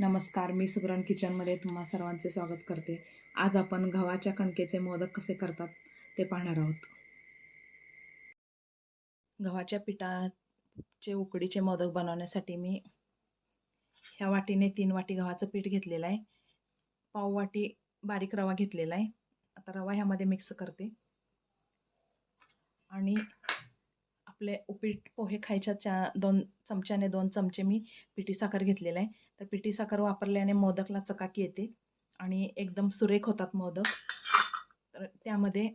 नमस्कार मी सुग्रण किचनमध्ये तुम्हा सर्वांचे स्वागत करते. आज आपण गव्हाच्या कणकेचे मोदक कसे करतात ते पाहणार आहोत. गव्हाच्या पिठाचे उकडीचे मोदक बनवण्यासाठी मी ह्या वाटीने तीन वाटी गव्हाचं पीठ घेतलेलं आहे. पाव वाटी बारीक रवा घेतलेला आहे. आता रवा ह्यामध्ये मिक्स करते. आणि आपले उपीट पोहे खायच्या चा दोन चमच्याने दोन चमचे मी पिठी साखर घेतलेला आहे. तर पिठी साखर वापरल्याने मोदकला चकाकी येते आणि एकदम सुरेख होतात मोदक. तर त्यामध्ये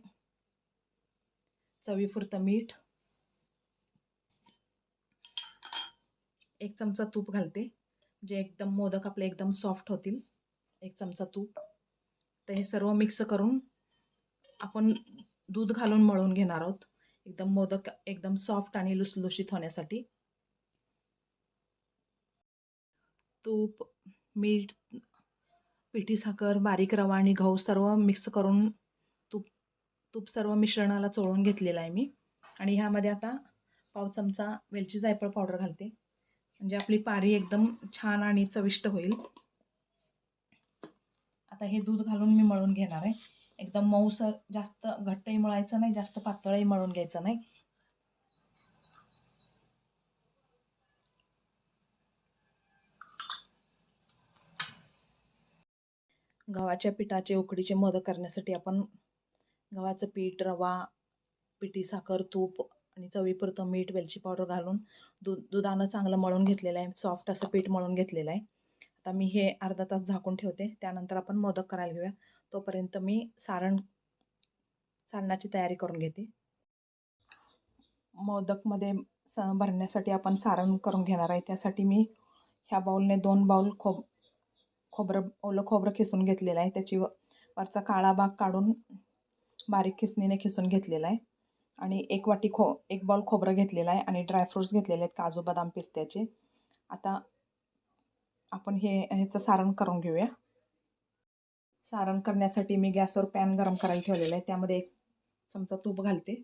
चवीपुरतं मीठ एक चमचा तूप घालते जे एकदम मोदक आपले एकदम सॉफ्ट होतील. एक चमचा तूप. तर हे सर्व मिक्स करून आपण दूध घालून मळून घेणार आहोत. एकदम मोदक एकदम सॉफ्ट आणि लुसलुशीत होण्यासाठी. तूप मीठ पिठी साखर बारीक रवा आणि गहू सर्व मिक्स करून तूप तूप सर्व मिश्रणाला चोळून घेतलेलं आहे मी. आणि ह्यामध्ये आता पाव चमचा वेलची जायफळ पावडर घालते. म्हणजे आपली पारी एकदम छान आणि चविष्ट होईल. आता हे दूध घालून मी मळून घेणार आहे. एकदम मऊसर जास्त घट्टही मळायचं नाही जास्त पातळही मळून घ्यायचं नाही. गव्हाच्या पिठाचे उकडीचे मदत करण्यासाठी आपण गव्हाचं पीठ रवा पिठी साखर तूप आणि चवीपुरतं मीठ वेलची पावडर घालून दूध दुधानं चांगलं मळून घेतलेलं आहे. सॉफ्ट असं पीठ मळून घेतलेलं आहे. आता मी हे अर्धा तास झाकून ठेवते. त्यानंतर आपण मोदक करायला घेऊया. तोपर्यंत मी सारण सारणाची तयारी करून घेते. मोदकमध्ये स भरण्यासाठी आपण सारण करून घेणार आहे. त्यासाठी मी ह्या बाऊलने दोन बाऊल खोब खोबरं ओलं खोबरं खिसून घेतलेलं आहे. त्याची व वरचा काळा भाग काढून बारीक खिसणीने खिसून घेतलेला आहे. आणि एक वाटी खो एक बाउल खोबरं घेतलेलं आहे. आणि ड्रायफ्रूट्स घेतलेले आहेत. काजू बदाम पिस्त्याचे. आता आपण हे ह्याचं सारण करून घेऊया. सारण करण्यासाठी मी गॅसवर पॅन गरम करायला ठेवलेलं आहे. त्यामध्ये एक चमचा तूप घालते.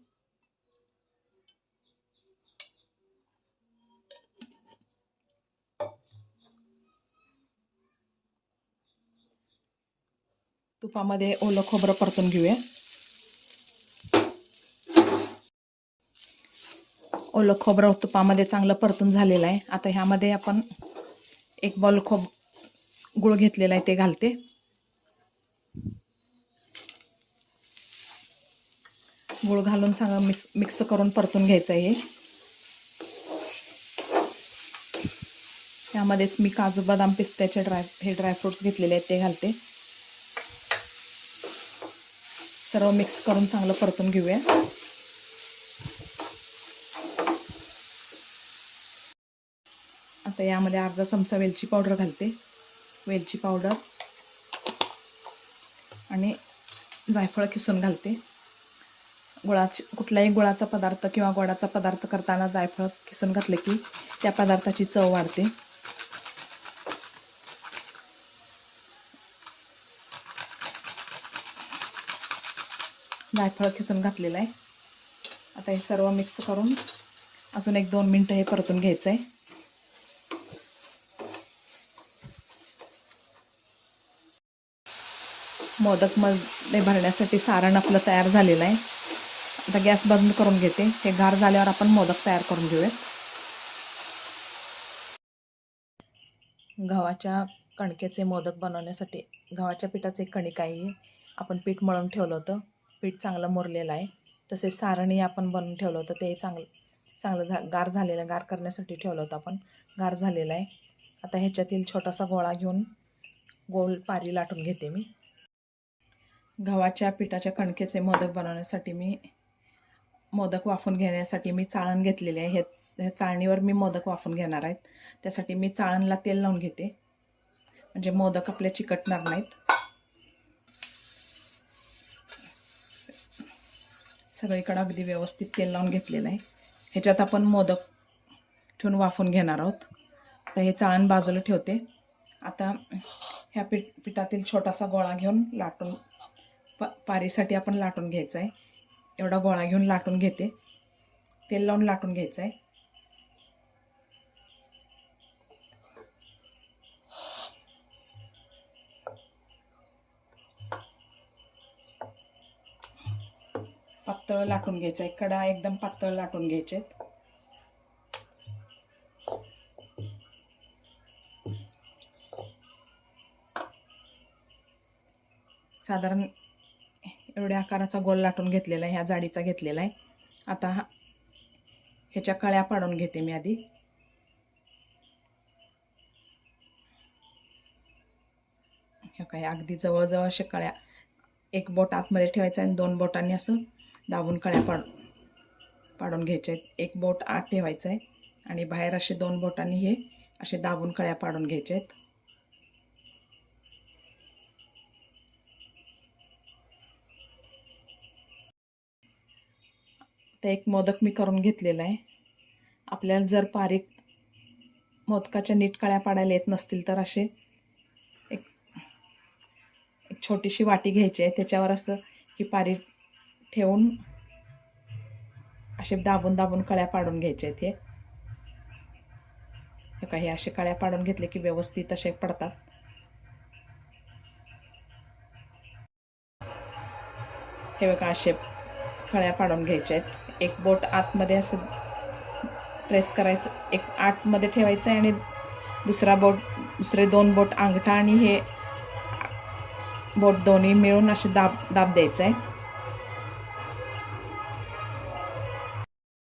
तुपामध्ये ओलं खोबरं परतून घेऊया. ओलं खोबरं तुपामध्ये चांगलं परतून झालेलं आहे. आता ह्यामध्ये आपण एक बॉल खोब गुळ घेतलेला आहे ते घालते. गुळ घालून सांगा मिक्स मिक्स करून परतून घ्यायचं आहे हे. त्यामध्येच मी काजू बदाम पिस्त्याचे ड्राय हे ड्रायफ्रूट्स घेतलेले आहेत ते घालते. सर्व मिक्स करून चांगलं परतून घेऊया. आता यामध्ये अर्धा चमचा वेलची पावडर घालते. वेलची पावडर. आणि जायफळ किसून घालते. गुळाची कुठलाही गुळाचा पदार्थ किंवा गोडाचा पदार्थ करताना जायफळ किसून घातले की त्या पदार्थाची चव वाढते. जायफळ किसून घातलेलं आहे. आता हे सर्व मिक्स करून अजून एक दोन मिनटं हे परतून घ्यायचं आहे मोदकमध्ये भरण्यासाठी सारण आपलं तयार झालेलं आहे. आता गॅस बंद करून घेते. हे गार झाल्यावर आपण मोदक तयार करून घेऊयात. गव्हाच्या कणकेचे मोदक बनवण्यासाठी गव्हाच्या पिठाचे कणिक आहे. आपण पीठ मळून ठेवलं होतं. पीठ चांगलं मुरलेलं आहे. तसेच सारणही आपण बनवून ठेवलं होतं. ते चांगलं चांगलं झा गार झालेलं गार करण्यासाठी ठेवलं होतं आपण. गार झालेलं आहे. आता ह्याच्यातील छोटासा गोळा घेऊन गोल पारी लाटून घेते मी. गव्हाच्या पिठाच्या कणकेचे मोदक बनवण्यासाठी मी मोदक वाफून घेण्यासाठी मी चाळण घेतलेले आहे. हे ह्या चाळणीवर मी मोदक वाफून घेणार आहेत. त्यासाठी मी चाळणला तेल लावून घेते. म्हणजे मोदक आपले चिकटणार नाहीत. सगळीकडं अगदी व्यवस्थित तेल लावून घेतलेलं आहे. ह्याच्यात आपण मोदक ठेवून वाफून घेणार आहोत. तर हे चाळण बाजूला ठेवते. आता ह्या पीठ पिठातील छोटासा गोळा घेऊन लाटून पा पारीसाठी आपण लाटून घ्यायचं आहे. एवढा गोळा घेऊन लाटून घेते. तेल लावून लाटून घ्यायचं आहे. पातळ लाटून घ्यायचं आहे. कडा एकदम पातळ लाटून घ्यायचे साधारण एवढ्या आकाराचा गोल लाटून घेतलेला आहे ह्या जाडीचा घेतलेला आहे. आता हा ह्याच्या कळ्या पाडून घेते मी आधी. हे काय अगदी जवळजवळ अशा कळ्या एक बोट आतमध्ये ठेवायचं आणि दोन बोटांनी असं दाबून कळ्या पाड पाडून घ्यायच्या आहेत. एक बोट आत ठेवायचं आहे आणि बाहेर असे दोन बोटांनी हे असे दाबून कळ्या पाडून घ्यायचे आहेत. ते एक मोदक मी करून घेतलेला आहे. आपल्याला जर पारीक मोदकाच्या नीट कळ्या पाडायला येत नसतील तर असे एक एक छोटीशी वाटी घ्यायची आहे. त्याच्यावर असं ही पारी ठेवून असे दाबून दाबून कळ्या पाडून घ्यायचे आहेत हे. हे काही असे कळ्या पाडून घेतले की व्यवस्थित असे पडतात. हे बघा असे फळ्या पाडून घ्यायच्या आहेत. एक बोट आतमध्ये असं प्रेस करायचं एक आतमध्ये ठेवायचं आहे आणि दुसरा बोट दुसरे दोन बोट अंगठा आणि हे बोट दोन्ही मिळून असे दाब दाब द्यायचं आहे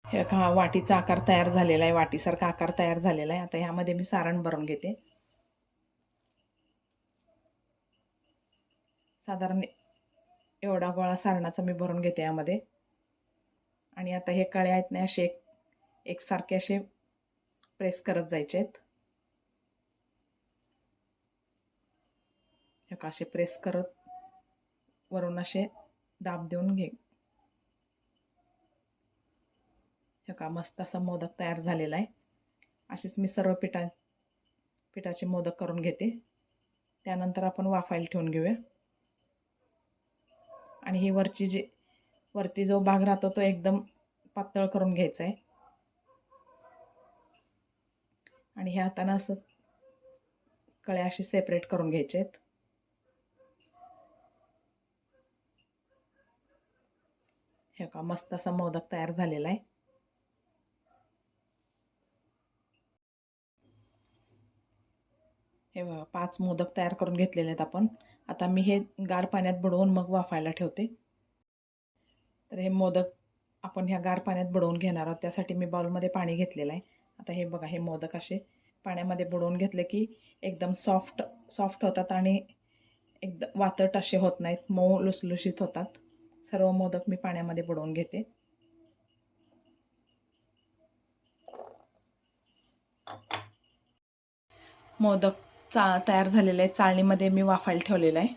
हे का वाटीचा आकार तयार झालेला आहे. वाटीसारखा आकार तयार झालेला आहे. आता ह्यामध्ये मी सारण भरून घेते. साधारण एवढा गोळा सारणाचा मी भरून घेते यामध्ये. आणि आता हे कळे आहेत ना असे एक एकसारखे असे प्रेस करत जायचे आहेत हे का असे प्रेस करत वरून असे दाब देऊन घे. का मस्त असा मोदक तयार झालेला आहे. असेच मी सर्व पिठा पिठाचे मोदक करून घेते. त्यानंतर आपण वाफायला ठेवून घेऊया. आणि ही वरची जी वरती जो भाग राहतो तो एकदम पातळ करून घ्यायचा आहे आणि ह्या हातानं असं कळ्या अशी सेपरेट करून घ्यायचे आहेत हे का मस्त असा मोदक तयार झालेला आहे हे बघा पाच मोदक तयार करून घेतलेले आहेत आपण. आता मी हे गार पाण्यात बुडवून मग वाफायला ठेवते. तर हे मोदक आपण ह्या गार पाण्यात बुडवून घेणार आहोत. त्यासाठी मी बाउलमध्ये पाणी घेतलेलं आहे. आता हे बघा हे मोदक असे पाण्यामध्ये बुडवून घेतले की एकदम सॉफ्ट सॉफ्ट होतात आणि एकदम वातट असे होत नाहीत. मऊ लुसलुशीत होतात. सर्व मोदक मी पाण्यामध्ये बुडवून घेते. मोदक चा तयार झालेलं आहे चाळणीमध्ये मी वाफायला ठेवलेलं आहे.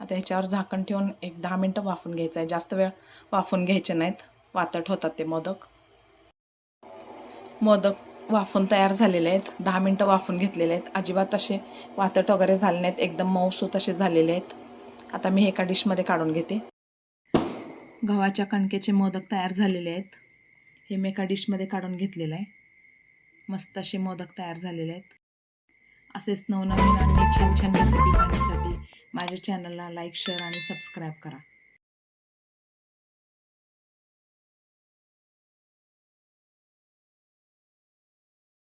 आता ह्याच्यावर झाकण ठेवून एक दहा मिनटं वाफून घ्यायचं आहे. जास्त वेळ वाफून घ्यायचे नाहीत. वातट होतात ते मोदक. मोदक वाफून तयार झालेले आहेत. दहा मिनटं वाफून घेतलेले आहेत. अजिबात असे वातट वगैरे झाले नाहीत. एकदम मऊसू तसे झालेले आहेत. आता मी एका डिशमध्ये काढून घेते. गव्हाच्या कणकेचे मोदक तयार झालेले आहेत. हे मी एका डिशमध्ये काढून घेतलेलं आहे. मस्त असे मोदक तयार झालेले आहेत. असेच नवनवीन आणि छान छान रेसिपी पाहण्यासाठी माझ्या चॅनलला लाईक शेअर आणि सबस्क्राईब करा.